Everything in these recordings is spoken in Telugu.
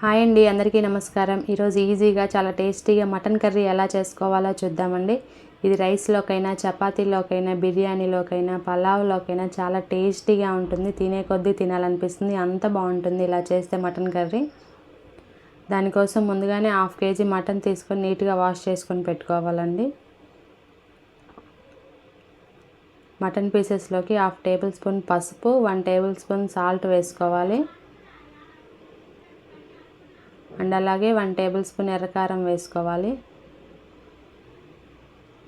హాయ్ అండి అందరికీ నమస్కారం. ఈరోజు ఈజీగా చాలా టేస్టీగా మటన్ కర్రీ ఎలా చేసుకోవాలో చూద్దామండి. ఇది రైస్లోకైనా చపాతీలోకైనా బిర్యానీలోకైనా పలావ్లోకైనా చాలా టేస్టీగా ఉంటుంది. తినే కొద్దీ తినాలనిపిస్తుంది. అంత బాగుంటుంది ఇలా చేస్తే మటన్ కర్రీ. దానికోసం ముందుగానే హాఫ్ కేజీ మటన్ తీసుకొని నీట్గా వాష్ చేసుకొని పెట్టుకోవాలండి. మటన్ పీసెస్లోకి హాఫ్ టేబుల్ స్పూన్ పసుపు వన్ టేబుల్ స్పూన్ సాల్ట్ వేసుకోవాలి. అండ్ అలాగే వన్ టేబుల్ స్పూన్ ఎర్రకారం వేసుకోవాలి.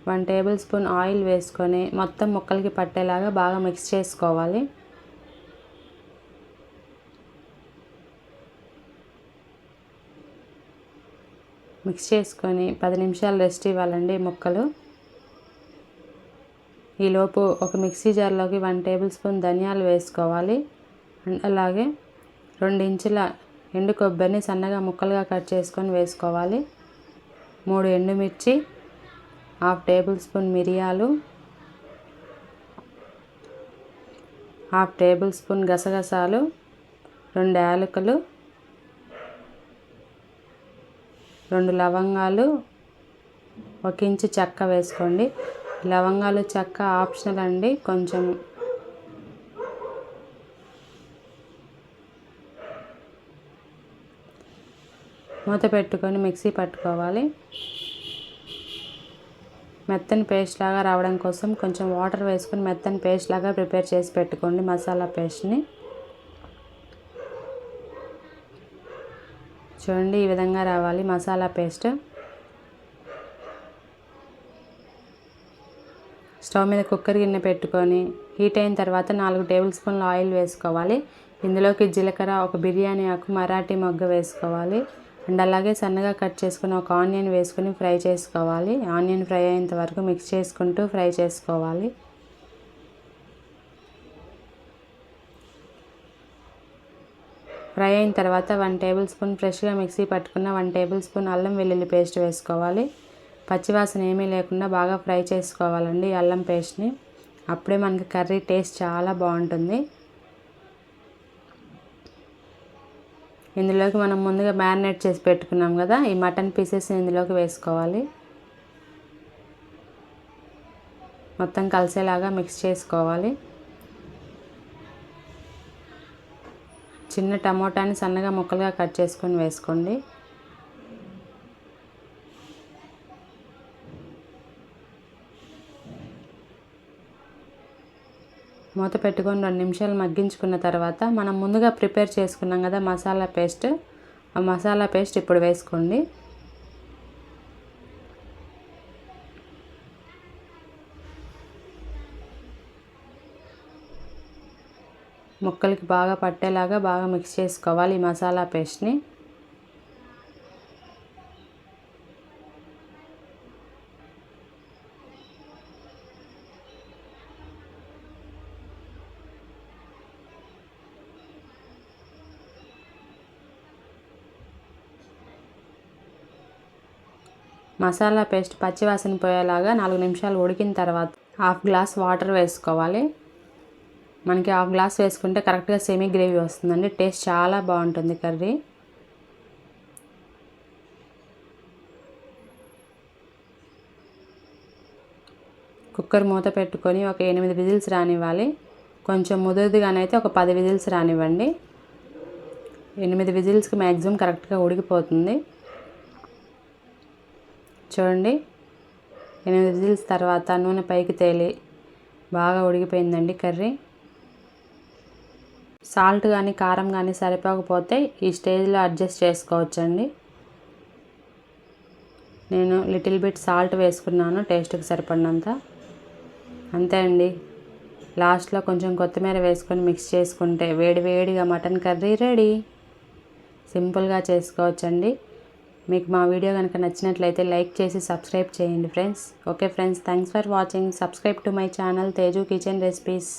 వన్ టేబుల్ స్పూన్ ఆయిల్ వేసుకొని మొత్తం ముక్కలకి పట్టేలాగా బాగా మిక్స్ చేసుకోవాలి. మిక్స్ చేసుకొని పది నిమిషాలు రెస్ట్ ఇవ్వాలండి ముక్కలు. ఈలోపు ఒక మిక్సీ జార్లోకి వన్ టేబుల్ స్పూన్ ధనియాలు వేసుకోవాలి. అండ్ అలాగే రెండు ఇంచుల ఎండు కొబ్బరిని సన్నగా ముక్కలుగా కట్ చేసుకొని వేసుకోవాలి. మూడు ఎండుమిర్చి హాఫ్ టేబుల్ స్పూన్ మిరియాలు హాఫ్ టేబుల్ స్పూన్ గసగసాలు రెండు యాలకులు రెండు లవంగాలు ఒక ఇంచు చెక్క వేసుకోండి. లవంగాలు చెక్క ఆప్షనల్ అండి. కొంచెం మూత పెట్టుకొని మిక్సీ పట్టుకోవాలి. మెత్తని పేస్ట్ లాగా రావడం కోసం కొంచెం వాటర్ వేసుకొని మెత్తని పేస్ట్ లాగా ప్రిపేర్ చేసి పెట్టుకోండి మసాలా పేస్ట్ని. చూడండి ఈ విధంగా రావాలి మసాలా పేస్ట్. స్టవ్ మీద కుక్కర్ గిన్నె పెట్టుకొని హీట్ అయిన తర్వాత నాలుగు టేబుల్ స్పూన్ల ఆయిల్ వేసుకోవాలి. ఇందులోకి జీలకర్ర ఒక బిర్యానీ ఆకు మరాఠీ మొగ్గ వేసుకోవాలి. అండ్ అలాగే సన్నగా కట్ చేసుకుని ఒక ఆనియన్ వేసుకుని ఫ్రై చేసుకోవాలి. ఆనియన్ ఫ్రై అయ్యేంత వరకు మిక్స్ చేసుకుంటూ ఫ్రై చేసుకోవాలి. ఫ్రై అయిన తర్వాత వన్ టేబుల్ స్పూన్ ఫ్రెష్గా మిక్సీ పట్టుకున్న వన్ టేబుల్ స్పూన్ అల్లం వెల్లుల్లి పేస్ట్ వేసుకోవాలి. పచ్చివాసన ఏమీ లేకుండా బాగా ఫ్రై చేసుకోవాలండి అల్లం పేస్ట్ని. అప్పుడే మనకి కర్రీ టేస్ట్ చాలా బాగుంటుంది. ఇందులోకి మనం ముందుగా మ్యారినేట్ చేసి పెట్టుకున్నాం కదా ఈ మటన్ పీసెస్ ఇందులోకి వేసుకోవాలి. మొత్తం కలిసేలాగా మిక్స్ చేసుకోవాలి. చిన్న టమోటాని సన్నగా ముక్కలుగా కట్ చేసుకొని వేసుకోండి. మూత పెట్టుకొని రెండు నిమిషాలు మగ్గించుకున్న తర్వాత మనం ముందుగా ప్రిపేర్ చేసుకున్నాం కదా మసాలా పేస్ట్. ఆ మసాలా పేస్ట్ ఇప్పుడు వేసుకోండి. ముక్కలకి బాగా పట్టేలాగా బాగా మిక్స్ చేసుకోవాలి ఈ మసాలా పేస్ట్ని. మసాలా పేస్ట్ పచ్చివాసన పోయేలాగా నాలుగు నిమిషాలు ఉడికిన తర్వాత హాఫ్ గ్లాస్ వాటర్ వేసుకోవాలి. మనకి హాఫ్ గ్లాస్ వేసుకుంటే కరెక్ట్గా సెమీ గ్రేవీ వస్తుందండి. టేస్ట్ చాలా బాగుంటుంది కర్రీ. కుక్కర్ మూత పెట్టుకొని ఒక ఎనిమిది విజిల్స్ రానివ్వాలి. కొంచెం ముదురుదిగానైతే ఒక పది విజిల్స్ రానివ్వండి. ఎనిమిది విజిల్స్కి మ్యాక్సిమం కరెక్ట్గా ఉడికిపోతుంది. చూడండి. ఎనిమిది విజిల్స్ తర్వాత నూనె పైకి తేలి బాగా ఉడికిపోయిందండి కర్రీ. సాల్ట్ కానీ కారం కానీ సరిపోకపోతే ఈ స్టేజ్లో అడ్జస్ట్ చేసుకోవచ్చండి. నేను లిటిల్ బిట్ సాల్ట్ వేసుకున్నాను టేస్ట్కి సరిపడినంత. అంతే అండి. లాస్ట్లో కొంచెం కొత్తిమీర వేసుకొని మిక్స్ చేసుకుంటే వేడి వేడిగా మటన్ కర్రీ రెడీ. సింపుల్గా చేసుకోవచ్చండి. మీకు మా వీడియో కనుక నచ్చినట్లయితే లైక్ చేసి సబ్స్క్రైబ్ చేయండి friends. Okay friends thanks for watching subscribe to my channel Teju kitchen recipes